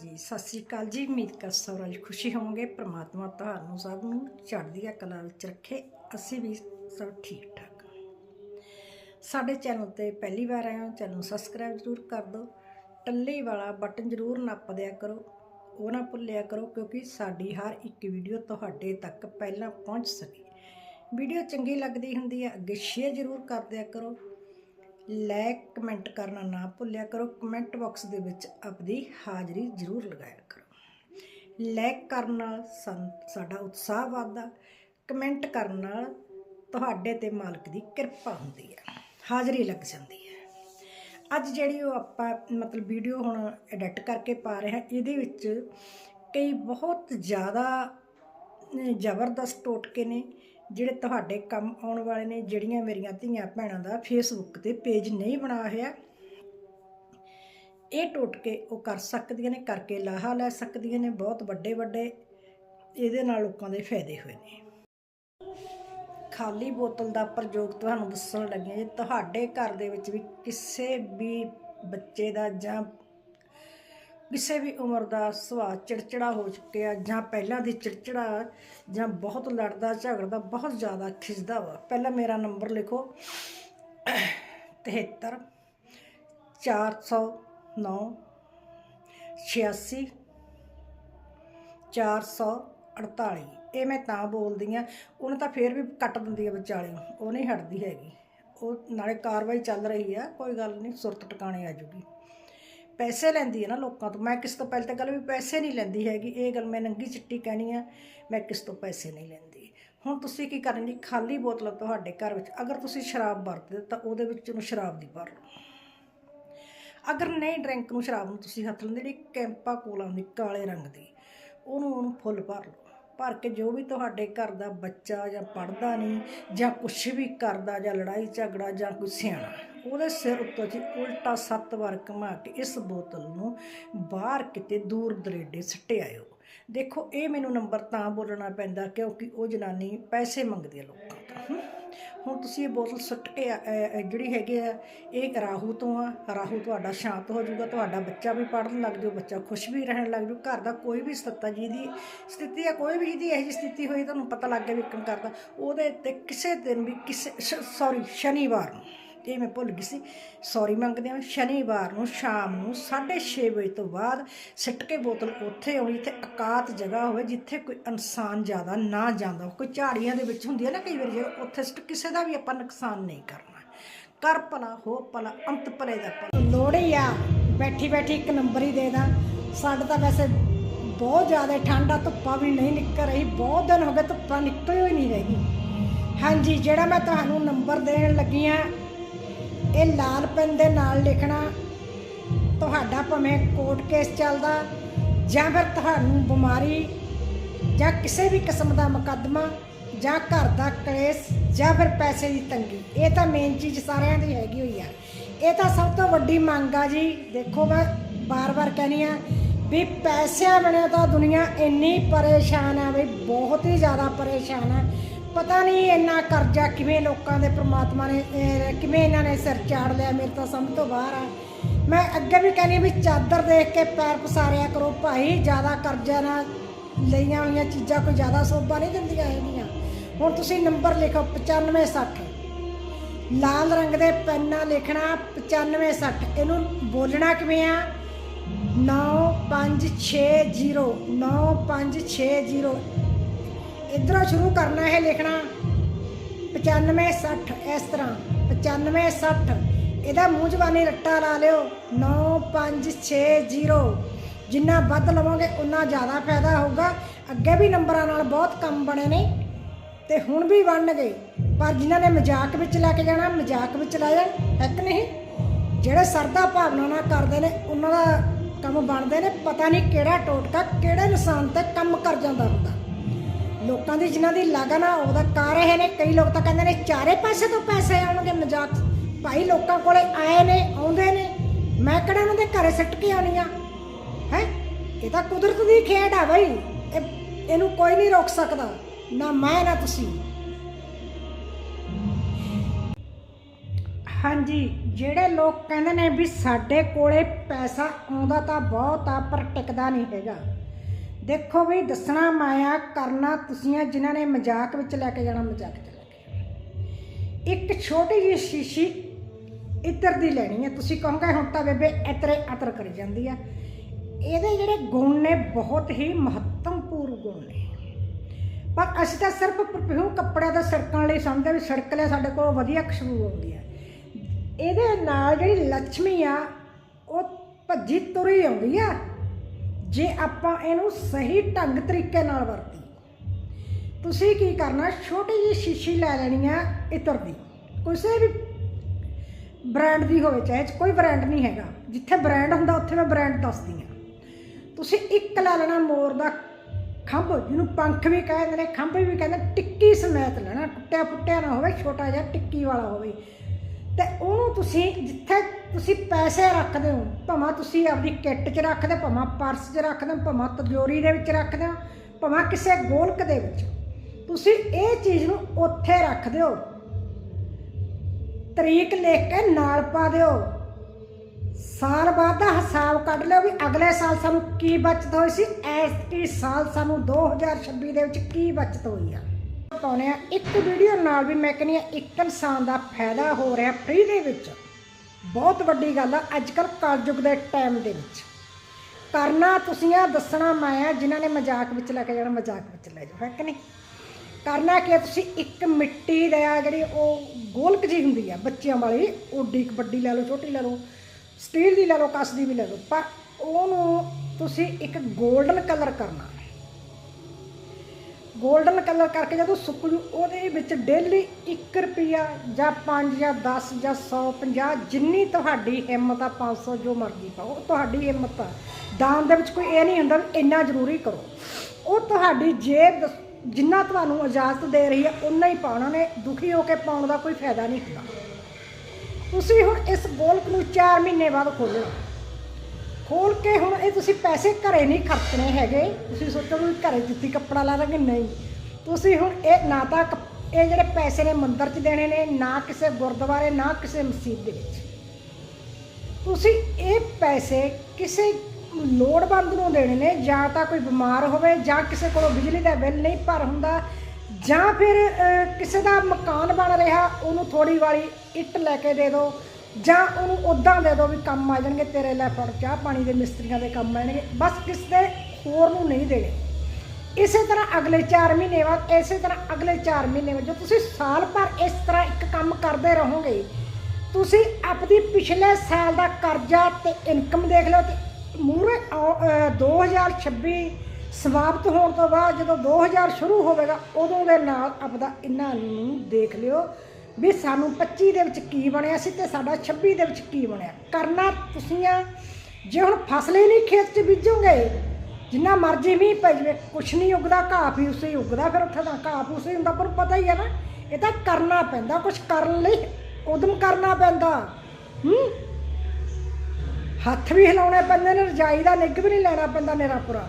ਜੀ, ਸਤਿ ਸ੍ਰੀ ਅਕਾਲ ਜੀ। ਉਮੀਦ ਕਰ ਸਵਰਾਜ ਖੁਸ਼ੀ ਹੋਵੋਗੇ। ਪ੍ਰਮਾਤਮਾ ਤੁਹਾਨੂੰ ਸਭ ਨੂੰ ਚੜ੍ਹਦੀਆਂ ਕਲਾ ਵਿੱਚ ਰੱਖੇ। ਅਸੀਂ ਵੀ ਸਭ ਠੀਕ ਠਾਕ ਸਾਡੇ ਚੈਨਲ ਤੇ ਪਹਿਲੀ ਵਾਰ ਆਏ ਹੋ, ਚੈਨਲ ਨੂੰ ਸਬਸਕ੍ਰਾਈਬ ਜ਼ਰੂਰ ਕਰ ਦਿਓ। ਟੱਲੀ ਵਾਲਾ ਬਟਨ ਜ਼ਰੂਰ ਨੱਪ ਦਿਆ ਕਰੋ। ਉਹ ਨਾ ਭੁੱਲਿਆ ਕਰੋ, ਕਿਉਂਕਿ ਸਾਡੀ ਹਰ ਇੱਕ ਵੀਡੀਓ ਤੁਹਾਡੇ ਤੱਕ ਪਹਿਲਾਂ ਪਹੁੰਚ ਸਕੇ। ਵੀਡੀਓ ਚੰਗੀ ਲੱਗਦੀ ਹੁੰਦੀ ਹੈ, ਅੱਗੇ ਸ਼ੇਅਰ ਜ਼ਰੂਰ ਕਰ ਦਿਆ ਕਰੋ। ਲਾਈਕ ਕਮੈਂਟ ਕਰਨਾ ਨਾ ਭੁੱਲਿਆ ਕਰੋ, ਕਮੈਂਟ ਬਾਕਸ ਦੇ ਵਿੱਚ ਆਪਣੀ ਹਾਜ਼ਰੀ ਜ਼ਰੂਰ ਲਗਾਇਆ ਕਰੋ। ਲਾਈਕ ਕਰਨ ਨਾਲ ਸਾਨ- ਸਾਡਾ ਉਤਸ਼ਾਹ ਵਧਦਾ, ਕਮੈਂਟ ਕਰਨ ਨਾਲ ਤੁਹਾਡੇ ਤੇ ਮਾਲਕ ਦੀ ਕਿਰਪਾ ਹੁੰਦੀ ਹੈ, ਹਾਜ਼ਰੀ ਲੱਗ ਜਾਂਦੀ ਹੈ। ਅੱਜ ਜਿਹੜੀ ਉਹ ਆਪਾਂ ਮਤਲਬ ਵੀਡੀਓ ਹੁਣ ਐਡਿਟ ਕਰਕੇ ਪਾ ਰਹੇ ਹਾਂ, ਇਹਦੇ ਵਿੱਚ ਕਈ ਬਹੁਤ ਜ਼ਿਆਦਾ ਜ਼ਬਰਦਸਤ ਟੋਟਕੇ ਨੇ ਜਿਹੜੇ ਤੁਹਾਡੇ ਕੰਮ ਆਉਣ ਵਾਲੇ ਨੇ, ਜਿਹੜੀਆਂ ਮੇਰੀਆਂ ਧੀਆਂ ਭੈਣਾਂ ਦਾ ਫੇਸਬੁੱਕ ਤੇ ਪੇਜ ਨਹੀਂ ਬਣਾ ਹੋਇਆ ਇਹ ਟੁੱਟ ਕੇ ਉਹ ਕਰ ਸਕਦੀਆਂ ਨੇ, ਕਰਕੇ ਲਾਹਾ ਲੈ ਸਕਦੀਆਂ ਨੇ, ਬਹੁਤ ਵੱਡੇ ਵੱਡੇ ਇਹਦੇ ਨਾਲ ਲੋਕਾਂ ਦੇ ਫਾਇਦੇ ਹੋਏ ਨੇ। ਖਾਲੀ ਬੋਤਲ ਦਾ ਪ੍ਰਯੋਗ ਤੁਹਾਨੂੰ ਦੱਸਣ ਲੱਗੇ ਜੇ ਤੁਹਾਡੇ ਘਰ ਦੇ ਵਿੱਚ ਵੀ ਕਿਸੇ ਵੀ ਬੱਚੇ ਦਾ ਜਾਂ ਕਿਸੇ ਵੀ ਉਮਰ ਦਾ ਸੁਭਾਅ ਚਿੜਚਿੜਾ ਹੋ ਚੁੱਕਿਆ ਜਾਂ ਪਹਿਲਾਂ ਦੀ ਚਿੜਚਿੜਾ ਜਾਂ ਬਹੁਤ ਲੜਦਾ, ਝਗੜਦਾ, ਬਹੁਤ ਜ਼ਿਆਦਾ ਖਿੱਚਦਾ ਵਾ। ਪਹਿਲਾਂ ਮੇਰਾ ਨੰਬਰ ਲਿਖੋ 73 409 86 448 ਇਹ ਮੈਂ ਤਾਂ ਬੋਲਦੀ ਆ ਉਹਨੇ ਤਾਂ ਫੇਰ ਵੀ ਕੱਟ ਦਿੰਦੀ ਆ ਵਿਚਾਲੇ। ਉਹ ਨਹੀਂ ਹਟਦੀ ਹੈਗੀ। ਉਹ ਨਾਲੇ ਕਾਰਵਾਈ ਚੱਲ ਰਹੀ ਆ, ਕੋਈ ਗੱਲ ਨਹੀਂ, ਸੁਰਤ ਟਿਕਾਣੇ ਆ ਜੂਗੀ ਪੈਸੇ ਲੈਂਦੀ ਹੈ ਨਾ ਲੋਕਾਂ ਤੋਂ। ਮੈਂ ਕਿਸ ਤੋਂ ਪਹਿਲੇ ਤਾਂ ਗੱਲ ਵੀ ਪੈਸੇ ਨਹੀਂ ਲੈਂਦੀ ਹੈਗੀ। ਇਹ ਗੱਲ ਮੈਂ ਨੰਗੀ ਚਿੱਟੀ ਕਹਿਣੀ ਆ, ਮੈਂ ਕਿਸ ਤੋਂ ਪੈਸੇ ਨਹੀਂ ਲੈਂਦੀ। ਹੁਣ ਤੁਸੀਂ ਕੀ ਕਰਨੀ ਖਾਲੀ ਬੋਤਲ ਤੁਹਾਡੇ ਘਰ ਵਿੱਚ, ਅਗਰ ਤੁਸੀਂ ਸ਼ਰਾਬ ਵਰਤਦੇ ਤਾਂ ਉਹਦੇ ਵਿੱਚ ਉਹਨੂੰ ਸ਼ਰਾਬ ਦੀ ਭਰ ਲਓ। ਅਗਰ ਨਹੀਂ ਡਰਿੰਕ ਨੂੰ ਸ਼ਰਾਬ ਨੂੰ ਤੁਸੀਂ ਹੱਥ ਲੈਂਦੇ ਜਿਹੜੀ ਕੈਂਪਾ ਕੋਲਾ ਹੁੰਦੀ ਕਾਲੇ ਰੰਗ ਦੀ, ਉਹਨੂੰ ਉਹਨੂੰ ਫੁੱਲ ਭਰ ਲਓ। ਭਰ ਕੇ ਜੋ ਵੀ ਤੁਹਾਡੇ ਘਰ ਦਾ ਬੱਚਾ ਜਾਂ ਪੜਦਾ ਨਹੀਂ ਜਾਂ ਕੁਛ ਵੀ ਕਰਦਾ ਜਾਂ ਲੜਾਈ ਝਗੜਾ ਜਾਂ ਕੋਈ ਸਿਆਣਾ, ਉਹਦੇ ਸਿਰ ਉੱਤੋਂ ਜੀ ਉਲਟਾ ਸੱਤ ਵਾਰ ਘੁਮਾ ਕੇ ਇਸ ਬੋਤਲ ਨੂੰ ਬਾਹਰ ਕਿਤੇ ਦੂਰ ਦਰੇਡੇ ਸੱਟੇ ਆਇਓ। ਦੇਖੋ, ਇਹ ਮੈਨੂੰ ਨੰਬਰ ਤਾਂ ਬੋਲਣਾ ਪੈਂਦਾ ਕਿਉਂਕਿ ਉਹ ਜਨਾਨੀ ਪੈਸੇ ਮੰਗਦੀ ਹੈ ਲੋਕਾਂ ਤੋਂ। ਹੁਣ ਤੁਸੀਂ ਇਹ ਬੋਤਲ ਸੁੱਟ ਕੇ ਆ- ਅ- ਅ, ਜਿਹੜੀ ਹੈਗੀ ਆ, ਇਹ ਰਾਹੂ ਤੋਂ ਆ। ਰਾਹੂ ਤੁਹਾਡਾ ਸ਼ਾਂਤ ਹੋ ਜਾਊਗਾ, ਤੁਹਾਡਾ ਬੱਚਾ ਵੀ ਪੜ੍ਹਨ ਲੱਗ ਜਾਊ, ਬੱਚਾ ਖੁਸ਼ ਵੀ ਰਹਿਣ ਲੱਗ ਜਾਊ। ਘਰ ਦਾ ਕੋਈ ਵੀ ਸੱਤਾ ਜਿਹਦੀ ਸਥਿਤੀ ਆ, ਕੋਈ ਵੀ ਜਿਹਦੀ ਇਹੋ ਜਿਹੀ ਸਥਿਤੀ ਹੋਈ, ਤੁਹਾਨੂੰ ਪਤਾ ਲੱਗ ਗਿਆ ਵੀ ਕੰਮ ਕਰਦਾ। ਉਹਦੇ ਤੇ ਕਿਸੇ ਦਿਨ ਵੀ ਕਿਸੇ ਸੌਰੀ ਸ਼ਨੀਵਾਰ ਨੂੰ। ਇਹ ਮੈਂ ਭੁੱਲ ਗਈ ਸੀ। ਸੌਰੀ ਮੰਗਦੇ ਹਾਂ ਸ਼ਨੀਵਾਰ ਨੂੰ ਸ਼ਾਮ ਨੂੰ 6:30 ਵਜੇ ਤੋਂ ਬਾਅਦ ਸਿੱਟ ਕੇ ਬੋਤਲ ਉੱਥੇ ਆਉਣੀ ਤੇ ਇਕਾਤ ਜਗ੍ਹਾ ਹੋਵੇ ਜਿੱਥੇ ਕੋਈ ਇਨਸਾਨ ਜ਼ਿਆਦਾ ਨਾ ਜਾਂਦਾ ਕੋਈ ਝਾੜੀਆਂ ਦੇ ਵਿੱਚ ਹੁੰਦੀ ਹੈ ਨਾ ਕਈ ਵਾਰੀ ਜਗ੍ਹਾ ਉੱਥੇ ਸਿੱਟ ਕਿਸੇ ਦਾ ਵੀ ਆਪਾਂ ਨੁਕਸਾਨ ਨਹੀਂ ਕਰਨਾ। ਕਰ ਭਲਾ, ਹੋ ਭਲਾ, ਅੰਤ ਭਲੇ ਦਾ ਭਲਾ। ਲੋੜ ਆ, ਬੈਠੀ ਬੈਠੀ ਇੱਕ ਨੰਬਰ ਹੀ ਦੇ ਦਾਂ। ਸਾਡੇ ਤਾਂ ਵੈਸੇ ਬਹੁਤ ਜ਼ਿਆਦਾ ਠੰਡਾ ਧੁੱਪਾਂ ਵੀ ਨਹੀਂ ਨਿਕਲ ਰਹੀ, ਬਹੁਤ ਦਿਨ ਹੋ ਗਏ ਧੁੱਪਾਂ ਨਿਕਲੀ ਹੀ ਨਹੀਂ ਰਹੀ ਹਾਂਜੀ, ਜਿਹੜਾ ਮੈਂ ਤੁਹਾਨੂੰ ਨੰਬਰ ਦੇਣ ਲੱਗੀ ਆ ਇਹ ਲਾਲ ਪੈਨ ਦੇ ਨਾਲ ਲਿਖਣਾ ਤੁਹਾਡਾ ਭਾਵੇਂ ਕੋਰਟ ਕੇਸ ਚੱਲਦਾ ਜਾਂ ਫਿਰ ਤੁਹਾਨੂੰ ਬਿਮਾਰੀ ਜਾਂ ਕਿਸੇ ਵੀ ਕਿਸਮ ਦਾ ਮੁਕੱਦਮਾ ਜਾਂ ਘਰ ਦਾ ਕਲੇਸ਼ ਜਾਂ ਫਿਰ ਪੈਸੇ ਦੀ ਤੰਗੀ। ਇਹ ਤਾਂ ਮੇਨ ਚੀਜ਼ ਸਾਰਿਆਂ ਦੀ ਹੈਗੀ ਹੋਈ ਆ। ਇਹ ਤਾਂ ਸਭ ਤੋਂ ਵੱਡੀ ਮੰਗ ਆ ਜੀ। ਦੇਖੋ ਮੈਂ ਬਾਰ-ਬਾਰ ਕਹਿੰਦੀ ਆ ਵੀ ਪੈਸਿਆਂ ਬਿਨਾਂ ਤਾਂ ਦੁਨੀਆ ਇੰਨੀ ਪਰੇਸ਼ਾਨ ਆ ਵੀ ਬਹੁਤ ਹੀ ਜ਼ਿਆਦਾ ਪਰੇਸ਼ਾਨ ਆ। ਪਤਾ ਨਹੀਂ ਇੰਨਾ ਕਰਜ਼ਾ ਕਿਵੇਂ ਲੋਕਾਂ ਦੇ ਪ੍ਰਮਾਤਮਾ ਨੇ ਕਿਵੇਂ ਇਹਨਾਂ ਨੇ ਸਿਰ ਚਾੜ ਲਿਆ, ਮੇਰੇ ਤਾਂ ਸਮਝ ਤੋਂ ਬਾਹਰ ਆ। ਮੈਂ ਅੱਗੇ ਵੀ ਕਹਿੰਦੀ ਵੀ ਚਾਦਰ ਦੇਖ ਕੇ ਪੈਰ ਪਸਾਰਿਆ ਕਰੋ ਭਾਈ, ਜ਼ਿਆਦਾ ਕਰਜ਼ਾ ਨਾ ਲਈਆਂ ਹੋਈਆਂ ਚੀਜ਼ਾਂ ਕੋਈ ਜ਼ਿਆਦਾ ਸੋਭਾ ਨਹੀਂ ਦਿੰਦੀਆਂ ਹੈਗੀਆਂ। ਹੁਣ ਤੁਸੀਂ ਨੰਬਰ ਲਿਖੋ 9560 ਲਾਲ ਰੰਗ ਦੇ ਪੈਨ ਨਾਲ ਲਿਖਣਾ 9560 ਇਹਨੂੰ ਬੋਲਣਾ ਕਿਵੇਂ ਆ? 9560 9560 ਇਧਰੋਂ ਸ਼ੁਰੂ ਕਰਨਾ ਹੈ ਲਿਖਣਾ। 9560 ਇਸ ਤਰ੍ਹਾਂ। 9560 ਇਹਦਾ ਮੂੰਹ ਜਵਾਨੀ ਰੱਟਾ ਲਾ ਲਿਓ। 9560 ਜਿੰਨਾ ਵੱਧ ਲਵੋਗੇ ਉਨਾ ਜ਼ਿਆਦਾ ਫਾਇਦਾ ਹੋਊਗਾ। ਅੱਗੇ ਵੀ ਨੰਬਰਾਂ ਨਾਲ ਬਹੁਤ ਕੰਮ ਬਣੇ ਨੇ। ਤੇ ਹੁਣ ਵੀ ਬਣਨਗੇ। ਪਰ ਜਿਨ੍ਹਾਂ ਨੇ ਮਜ਼ਾਕ ਵਿੱਚ ਲੈ ਕੇ ਜਾਣਾ, ਮਜ਼ਾਕ ਵਿੱਚ ਲੈ ਜਾਣ ਇੱਕ ਨਹੀਂ? ਜਿਹੜੇ ਸਰਦਾ ਭਾਵਨਾ ਨਾਲ ਕਰਦੇ ਨੇ, ਉਹਨਾਂ ਦਾ ਕੰਮ ਬਣਦੇ ਨੇ। ਪਤਾ ਨਹੀਂ ਕਿਹੜਾ ਟੋਟਕਾ ਕਿਹੜੇ ਇਨਸਾਨ ਤੇ ਕੰਮ ਕਰ ਜਾਂਦਾ ਹੁੰਦਾ। ਲੋਕਾਂ ਦੀ ਜਿਨ੍ਹਾਂ ਦੀ ਲਗਨ ਆ ਉਹਦਾ ਕਰ ਰਹੇ ਨੇ, ਕਈ ਲੋਕ ਤਾਂ ਕਹਿੰਦੇ ਨੇ ਚਾਰੇ ਪਾਸੇ ਤੋਂ ਪੈਸੇ ਆਉਣਗੇ, ਮਜ਼ਾਕ। ਭਾਈ ਲੋਕਾਂ ਕੋਲੇ ਆਏ ਨੇ, ਆਉਂਦੇ ਨੇ। ਮੈਂ ਕਿਹੜਾ ਉਹਨਾਂ ਦੇ ਘਰੇ ਸਿੱਟ ਕੇ ਆਉਣੀ ਆ? ਹੈ? ਇਹ ਤਾਂ ਕੁਦਰਤ ਦੀ ਖੇਡ ਆ ਬਈ। ਇਹਨੂੰ ਕੋਈ ਨਹੀਂ ਰੋਕ ਸਕਦਾ। ਨਾ ਮੈਂ, ਨਾ ਤੁਸੀਂ। ਹਾਂਜੀ, ਜਿਹੜੇ ਲੋਕ ਕਹਿੰਦੇ ਨੇ ਵੀ ਸਾਡੇ ਕੋਲੇ ਪੈਸਾ ਆਉਂਦਾ ਤਾਂ ਬਹੁਤ ਆ, ਪਰ ਟਿਕਦਾ ਨਹੀਂ ਹੈਗਾ। ਦੇਖੋ ਵੀ ਦੱਸਣਾ ਮਾਇਆ ਕਰਨਾ ਤੁਸੀਂ ਆ, ਜਿਨ੍ਹਾਂ ਨੇ ਮਜ਼ਾਕ ਵਿੱਚ ਲੈ ਕੇ ਜਾਣਾ, ਮਜ਼ਾਕ ਚ ਲੈ ਕੇ ਜਾਣਾ। ਇੱਕ ਛੋਟੀ ਜਿਹੀ ਸ਼ੀਸ਼ੀ ਇੱਧਰ ਦੀ ਲੈਣੀ ਹੈ ਤੁਸੀਂ ਕਹੋਗੇ, ਹੁਣ ਤਾਂ ਬੇਬੇ ਇਤਰੇ ਅਤਰ ਕਰੀ ਜਾਂਦੀ ਆ। ਇਹਦੇ ਜਿਹੜੇ ਗੁਣ ਨੇ, ਬਹੁਤ ਹੀ ਮਹੱਤਵਪੂਰਨ ਗੁਣ ਨੇ। ਪਰ ਅਸੀਂ ਤਾਂ ਸਿਰਫ ਪਰਫਿਊਮ ਕੱਪੜਿਆਂ ਦਾ ਸੜਕਾਂ ਲਈ ਸਮਝਦੇ ਵੀ ਸੜਕ ਲਿਆ ਸਾਡੇ ਕੋਲ ਵਧੀਆ ਖੁਸ਼ਬੂ ਆਉਂਦੀ ਆ। ਇਹਦੇ ਨਾਲ ਜਿਹੜੀ ਲక్ష్ਮੀ ਆ, ਉਹ ਭੱਜੀ ਤੁਰੀ ਆਉਂਦੀ ਆ। ਜੇ ਆਪਾਂ ਇਹਨੂੰ ਸਹੀ ਢੰਗ ਤਰੀਕੇ ਨਾਲ ਵਰਤੀ, ਤੁਸੀਂ ਕੀ ਕਰਨਾ, ਛੋਟੀ ਜਿਹੀ ਸ਼ੀਸ਼ੀ ਲੈ ਲੈਣੀ ਆ ਇਤਰ ਦੀ। ਕਿਸੇ ਵੀ ਬ੍ਰਾਂਡ ਦੀ ਹੋਵੇ, ਚਾਹੇ ਕੋਈ ਬ੍ਰਾਂਡ ਨਹੀਂ ਹੈਗਾ, ਜਿੱਥੇ ਬ੍ਰਾਂਡ ਹੁੰਦਾ, ਉੱਥੇ ਮੈਂ ਬ੍ਰਾਂਡ ਦੱਸਦੀ ਆ। ਤੁਸੀਂ ਇੱਕ ਲੈ ਲੈਣਾ ਮੋਰ ਦਾ ਖੰਭ, ਜਿਹਨੂੰ ਪੰਖ ਵੀ ਕਹਿੰਦੇ ਨੇ, ਖੰਭ ਵੀ ਕਹਿੰਦੇ ਟਿੱਕੀ ਸਮੇਤ ਲੈਣਾ ਟੁੱਟਿਆ ਫੁੱਟਿਆ ਨਾ ਹੋਵੇ, ਛੋਟਾ ਜਿਹਾ ਟਿੱਕੀ ਵਾਲਾ ਹੋਵੇ। ਤੇ ਉਹਨੂੰ ਤੁਸੀਂ ਜਿੱਥੇ ਤੁਸੀਂ ਪੈਸੇ ਰੱਖਦੇ ਹੋ ਭਾਵੇਂ ਤੁਸੀਂ ਆਪਣੀ ਕਿੱਟ 'ਚ ਰੱਖਦੇ ਹੋ, ਭਾਵੇਂ ਪਰਸ 'ਚ ਰੱਖਦੇ ਹੋ, ਭਾਵੇਂ ਤਜੋਰੀ ਦੇ ਵਿੱਚ ਰੱਖਦੇ ਹੋ ਭਾਵੇਂ ਕਿਸੇ ਗੋਲਕ ਦੇ ਵਿੱਚ। ਤੁਸੀਂ ਇਹ ਚੀਜ਼ ਨੂੰ ਉੱਥੇ ਰੱਖ ਦਿਓ। ਤਰੀਕ ਲਿਖ ਕੇ ਨਾਲ ਪਾ ਦਿਓ। ਸਾਲ ਬਾਅਦ ਦਾ ਹਿਸਾਬ ਕੱਢ ਲਿਓ ਵੀ ਅਗਲੇ ਸਾਲ ਸਾਨੂੰ ਕੀ ਬਚਤ ਹੋਈ ਸੀ ਐਤਕੀ ਸਾਲ ਸਾਨੂੰ 2026 ਦੇ ਵਿੱਚ ਕੀ ਬਚਤ ਹੋਈ ਆ। ਪਾਉਨੇ ਆ ਇੱਕ ਵੀਡੀਓ ਨਾਲ ਵੀ ਮੈਂ ਕਹਿੰਦੀ ਆ ਇੱਕ ਇਨਸਾਨ ਦਾ ਫਾਇਦਾ ਹੋ ਰਿਹਾ ਫ੍ਰੀ ਦੇ ਵਿੱਚ। ਬਹੁਤ ਵੱਡੀ ਗੱਲ ਆ ਅੱਜ ਕੱਲ ਕਲਯੁਗ ਦੇ ਟਾਈਮ ਦੇ ਵਿੱਚ। ਕਰਨਾ ਤੁਸੀਂ ਆ, ਦੱਸਣਾ ਮੈਂ ਆ, ਜਿਨ੍ਹਾਂ ਨੇ ਮਜ਼ਾਕ ਵਿੱਚ ਲੈ ਕੇ ਜਾਣਾ, ਮਜ਼ਾਕ ਵਿੱਚ ਲੈ ਜਾਓ, ਹੈ ਕਿ ਨਹੀਂ? ਕਰਨਾ ਕਿ ਤੁਸੀਂ ਇੱਕ ਮਿੱਟੀ ਦਾ ਜਿਹੜੀ ਉਹ ਗੋਲਕ ਜੀ ਹੁੰਦੀ ਆ, ਬੱਚਿਆਂ ਵਾਲੀ ਓਡੀ ਇੱਕ ਵੱਡੀ ਲੈ ਲਓ, ਛੋਟੀ ਲੈ ਲਓ, ਸਟੀਲ ਦੀ ਲੈ ਲਓ, ਕੱਸ ਦੀ ਵੀ ਲੈ ਲਓ, ਪਰ ਉਹਨੂੰ ਤੁਸੀਂ ਇੱਕ 골ਡਨ ਕਲਰ ਕਰਨਾ। 골ਡਨ ਕਲਰ ਕਰਕੇ ਜਦੋਂ ਸੁੱਕ ਜੂ, ਉਹਦੇ ਵਿੱਚ ਡੇਲੀ 1 ਰੁਪਿਆ ਜਾਂ 5 ਜਾਂ 10 ਜਾਂ 150 ਜਿੰਨੀ ਤੁਹਾਡੀ ਹਿੰਮਤ ਆ 500 ਜੋ ਮਰਜ਼ੀ ਪਾਓ ਤੁਹਾਡੀ ਹਿੰਮਤ ਆ। ਦਾਨ ਦੇ ਵਿੱਚ ਕੋਈ ਇਹ ਨਹੀਂ ਹੁੰਦਾ ਵੀ ਇੰਨਾ ਜ਼ਰੂਰੀ ਕਰੋ। ਉਹ ਤੁਹਾਡੀ ਜੇਬ ਦ- ਜਿੰਨਾ ਤੁਹਾਨੂੰ ਇਜਾਜ਼ਤ ਦੇ ਰਹੀ ਹੈ ਉਨਾ ਹੀ ਪਾਉਣਾ ਨੇ ਦੁਖੀ ਹੋ ਕੇ ਪਾਉਣ ਦਾ ਕੋਈ ਫਾਇਦਾ ਨਹੀਂ ਹੁੰਦਾ। ਤੁਸੀਂ ਹੁਣ ਇਸ ਗੋਲਕ ਨੂੰ 4 ਮਹੀਨੇ ਬਾਅਦ ਖੋਲ੍ਹੋ। ਖੋਲ ਕੇ ਹੁਣ ਇਹ ਤੁਸੀਂ ਪੈਸੇ ਘਰੇ ਨਹੀਂ ਖਰਚਣੇ ਹੈਗੇ। ਤੁਸੀਂ ਸੋਚੋ ਵੀ ਘਰੇ ਜੁੱਤੀ ਕੱਪੜਾ ਲਾ ਦਾਂਗੇ, ਨਹੀਂ। ਤੁਸੀਂ ਹੁਣ ਇਹ ਨਾ ਤਾਂ ਕੱਪ- ਇਹ ਜਿਹੜੇ ਪੈਸੇ ਨੇ ਮੰਦਰ 'ਚ ਦੇਣੇ ਨੇ, ਨਾ ਕਿਸੇ ਗੁਰਦੁਆਰੇ, ਨਾ ਕਿਸੇ ਮਸਜਿਦ ਦੇ ਵਿੱਚ। ਤੁਸੀਂ ਇਹ ਪੈਸੇ ਕਿਸੇ ਲੋੜਵੰਦ ਨੂੰ ਦੇਣੇ ਨੇ, ਜਾਂ ਤਾਂ ਕੋਈ ਬਿਮਾਰ ਹੋਵੇ, ਜਾਂ ਕਿਸੇ ਕੋਲੋਂ ਬਿਜਲੀ ਦਾ ਬਿੱਲ ਨਹੀਂ ਭਰ ਹੁੰਦਾ, ਜਾਂ ਫਿਰ ਕਿਸੇ ਦਾ ਮਕਾਨ ਬਣ ਰਿਹਾ, ਉਹਨੂੰ ਥੋੜੀ ਵਾਲੀ ਇੱਟ ਲੈ ਕੇ ਦੇ ਦਿਓ। ਜਾਂ ਉਹਨੂੰ ਉਦਾਂ ਦੇ ਦਿਓ ਵੀ ਕੰਮ ਆ ਜਾਣਗੇ, ਤੇਰੇ ਲੈ ਫੜ ਚਾਹ ਪਾਣੀ ਦੇ ਮਿਸਤਰੀਆਂ ਦੇ ਕੰਮ ਆਣਗੇ ਬਸ ਕਿਸੇ ਹੋਰ ਨੂੰ ਨਹੀਂ ਦੇਣੇ। ਇਸੇ ਤਰ੍ਹਾਂ ਅਗਲੇ 4 ਮਹੀਨੇ ਬਾਅਦ, ਇਸੇ ਤਰ੍ਹਾਂ ਅਗਲੇ 4 ਮਹੀਨੇ ਬਾਅਦ, ਜੋ ਤੁਸੀਂ ਸਾਲ ਭਰ ਇਸ ਤਰ੍ਹਾਂ ਇੱਕ ਕੰਮ ਕਰਦੇ ਰਹੋਗੇ, ਤੁਸੀਂ ਆਪਣੀ ਪਿਛਲੇ ਸਾਲ ਦਾ ਕਰਜ਼ਾ ਤੇ ਇਨਕਮ ਦੇਖ ਲਓ ਤੇ ਮੂਰੇ 2026 ਸਮਾਪਤ ਹੋਣ ਤੋਂ ਬਾਅਦ ਜਦੋਂ 2000 ਸ਼ੁਰੂ ਹੋਵੇਗਾ, ਉਦੋਂ ਦੇ ਨਾਲ ਆਪਦਾ ਇਹਨਾਂ ਨੂੰ ਦੇਖ ਲਿਓ। ਵੀ ਸਾਨੂੰ 25 ਦੇ ਵਿੱਚ ਕੀ ਬਣਿਆ ਸੀ ਤੇ ਸਾਡਾ 26 ਦੇ ਵਿੱਚ ਕੀ ਬਣਿਆ? ਕਰਨਾ ਤੁਸੀਂ ਆ। ਜੇ ਹੁਣ ਫਸਲ ਹੀ ਨਹੀਂ ਖੇਤ 'ਚ ਬੀਜੋਗੇ, ਜਿੰਨਾ ਮਰਜ਼ੀ ਮੀਂਹ ਪੈ ਜਵੇ, ਕੁਛ ਨਹੀਂ ਉੱਗਦਾ, ਘਾਹ ਵੀ ਉਸੇ ਹੀ ਉੱਗਦਾ ਫਿਰ ਉੱਥੇ ਤਾਂ ਘਾਹ ਉਸੇ ਹੀ ਹੁੰਦਾ, ਪਰ ਪਤਾ ਹੀ ਹੈ ਨਾ, ਇਹ ਤਾਂ ਕਰਨਾ ਪੈਂਦਾ, ਕੁਛ ਕਰਨ ਲਈ ਉਦਮ ਕਰਨਾ ਪੈਂਦਾ। ਹੂੰ? ਹੱਥ ਵੀ ਹਿਲਾਉਣੇ ਪੈਂਦੇ ਨੇ, ਰਜਾਈ ਦਾ ਨਿੱਘ ਵੀ ਨਹੀਂ ਲੈਣਾ ਪੈਂਦਾ ਮੇਰਾ ਪੂਰਾ